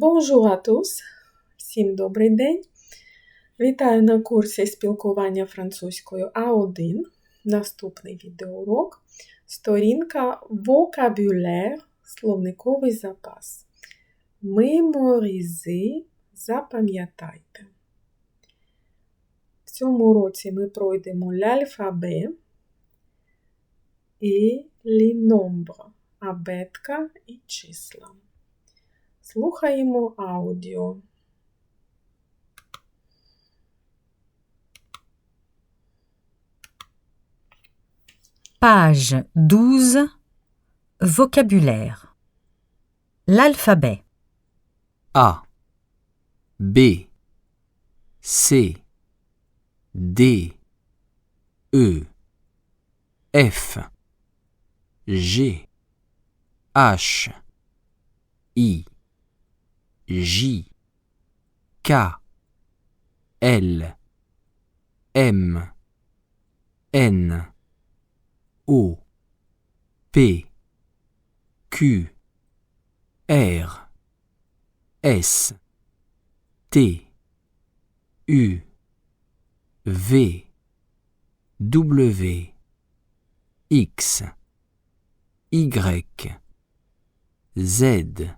Bonjour à tous! Всім добрий день! Вітаю на курсі спілкування французькою А1. Наступний відеоурок. Сторінка Vocabulaire, словниковий запас. Меморізи, запам'ятайте. В цьому уроці ми пройдемо l'alphabet і les nombres, абетка і числа. Слухаємо аудіо. Page 12 Vocabulaire. L'alphabet. A B C D E F G H I. J K L M N O P Q R S T U V W X Y Z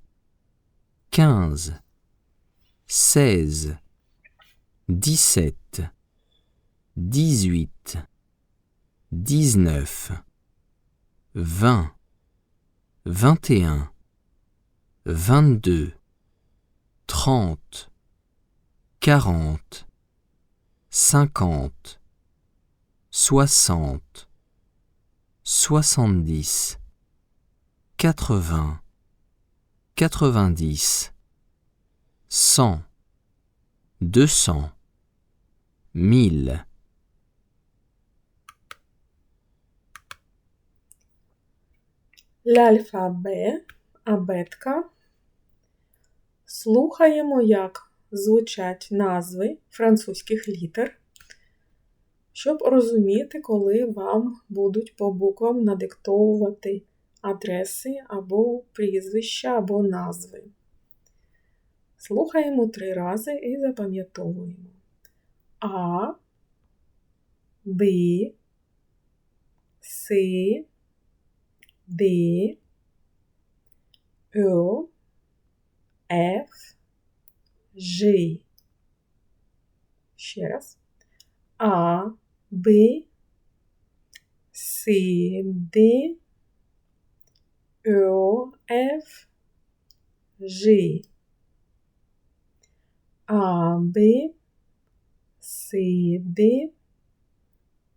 quinze, seize, dix-sept, dix-huit, dix-neuf, vingt, vingt et un, vingt-deux, trente, quarante, cinquante, soixante, soixante-dix, quatre-vingts, 90 100 200 1000 L'alphabet, абетка. Слухаємо, як звучать назви французьких літер, щоб розуміти, коли вам будуть по буквам надиктовувати адреси або прізвища, або назви. Слухаємо три рази і запам'ятовуємо. А, Б, С, Д, О, Ф, Ж. Ще раз. А, Б, С, Д, Ö, F, G, A, B, C, D,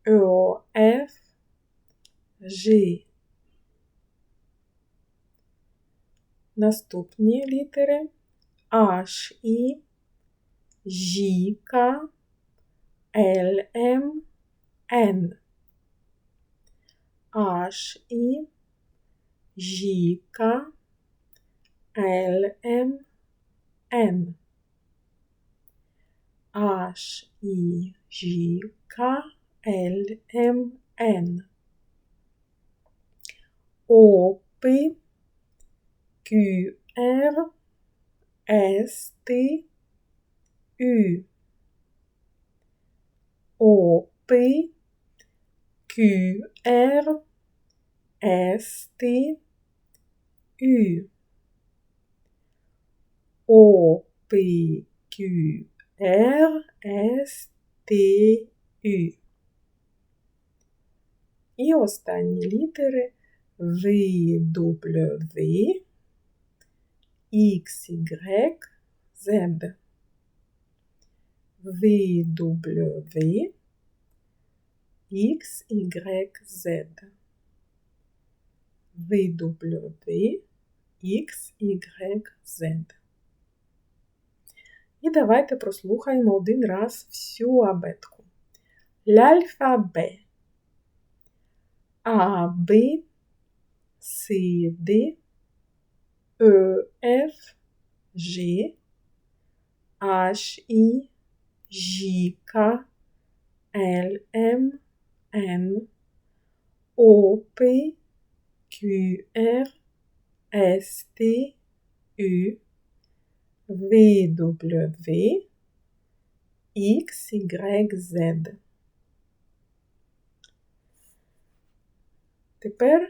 Ö, F, G. Наступні літери H, I, J, K, L, M, N. H, I, J, K, L, M, N. H, I, J, K, L, M, N. O, P, Q, R, S, T, U. O, P, Q, R, S, T, U. O, P, Q, R, S, T, U. І останні літери В, W, X, Y, Z. V, W, X, Y, Z. W, X, Y, Z. І давайте прослухаємо один раз всю абетку. L'alphabet. A, B, C, D, E, F, G, H, I, J, K, L, M, N, O, P, Q, R, S, T, U, V, W, X, Тепер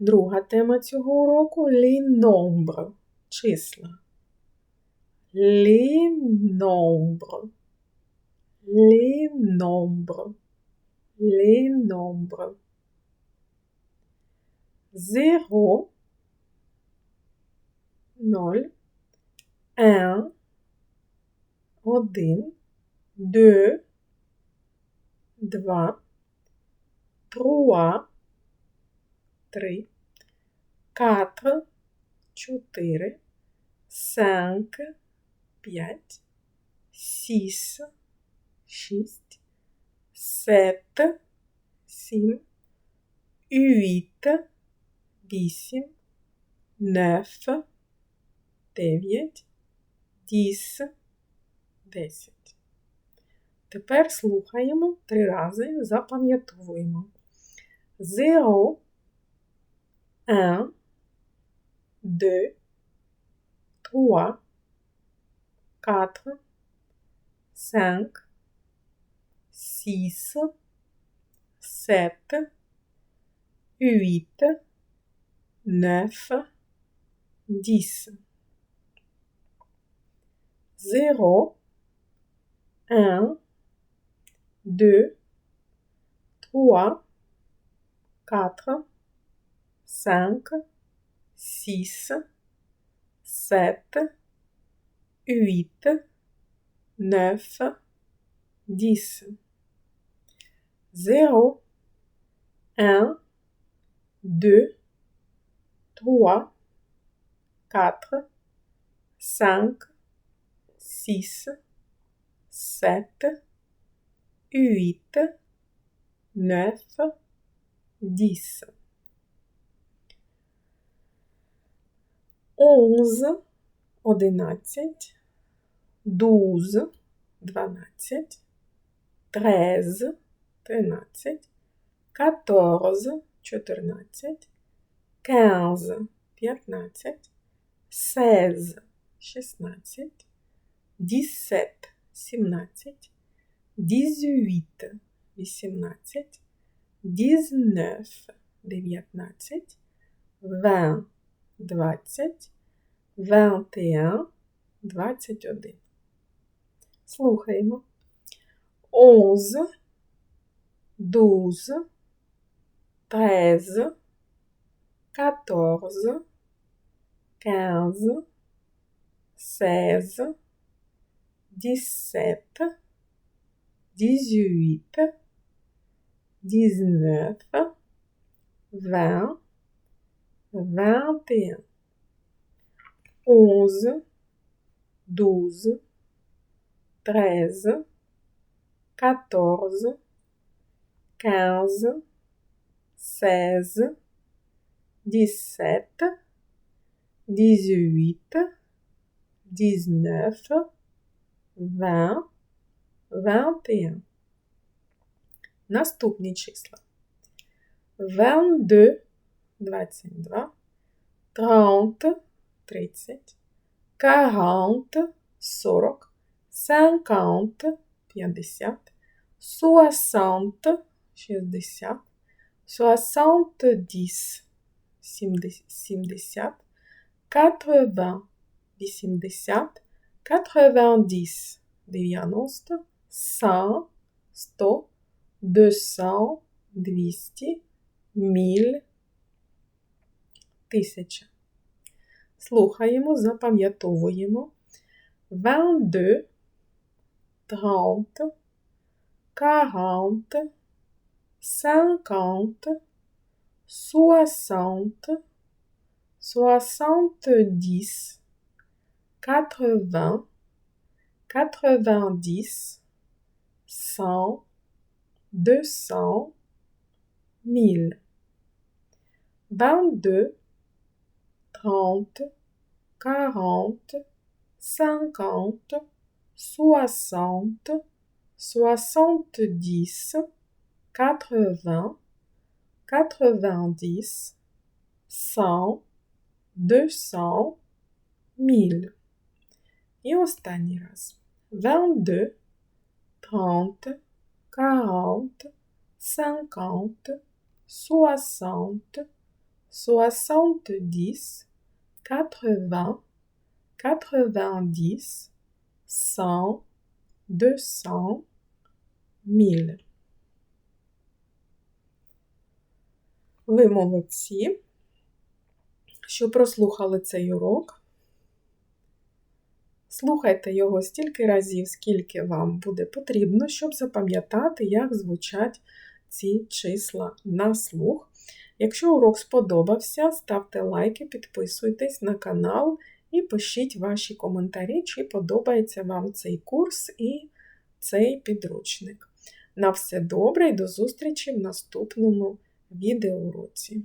друга тема цього уроку ліномбр. Числа. Ліномбр. Ліномбр. Ліномбр. 0, 0, 1, 1, 2, 2, 3, 3, 4, 4, 5, 5, 6, 6, 7, 7, 8, вісім, neuf, дев'ять, діс, десять. Тепер слухаємо три рази, запам'ятовуємо. Zéro, un, deux, trois, quatre, cinq, six, sept, huit, neuf, dix. Zéro, un, deux, trois, quatre, cinq, six, sept, huit, neuf, dix. Zéro, un, deux, trois, quatre, cinq, six, sept, huit, neuf, dix. Onze, одинадцять, douze, дванадцять, treize, тринадцять, quatorze, чотирнадцять, quinze, п'ятнадцять, seize, шістнадцять, dix-sept, сімнадцять, dix-huit, вісімнадцять, dix-neuf, дев'ятнадцять, vingt, двадцять, vingt et un, двадцять один. Слухаємо. Onze, douze, treize, quatorze, quinze, seize, dix-sept, dix-huit, dix-neuf, vingt, vingt et. Onze, douze, treize, quatorze, quinze, seize, dix-sept, dix-huit, dix-neuf, vingt, vingt et un. Наступні числа. Vingt-deux, двадцять два, trente, тридцять, quarante, сорок, cinquante, п'ятдесят, soixante, шістдесят, soixante-dix, сімдесят, quatre-vingts, вісімдесят, quatre-vingt-dix, дев'яносто, cent, сто, deux-cent, двісті, міль, тисяча. Слухаємо, запам'ятовуємо. Vingt-deux, trente, quarante, cinquante, soixante, soixante-dix, quatre-vingts, quatre-vingt-dix, cent, deux cents, mille. Vingt-deux, trente, quarante, cinquante, soixante, soixante-dix, quatre-vingts, quatre-vingt-dix, cent, deux cents, mille. Et vingt-deux, trente, quarante, cinquante, soixante, soixante-dix, quatre-vingts, quatre-vingt-dix, cent, deux cents, mille. Ви молодці, що прослухали цей урок. Слухайте його стільки разів, скільки вам буде потрібно, щоб запам'ятати, як звучать ці числа на слух. Якщо урок сподобався, ставте лайки, підписуйтесь на канал і пишіть ваші коментарі, чи подобається вам цей курс і цей підручник. На все добре і до зустрічі в наступному відеоуроці.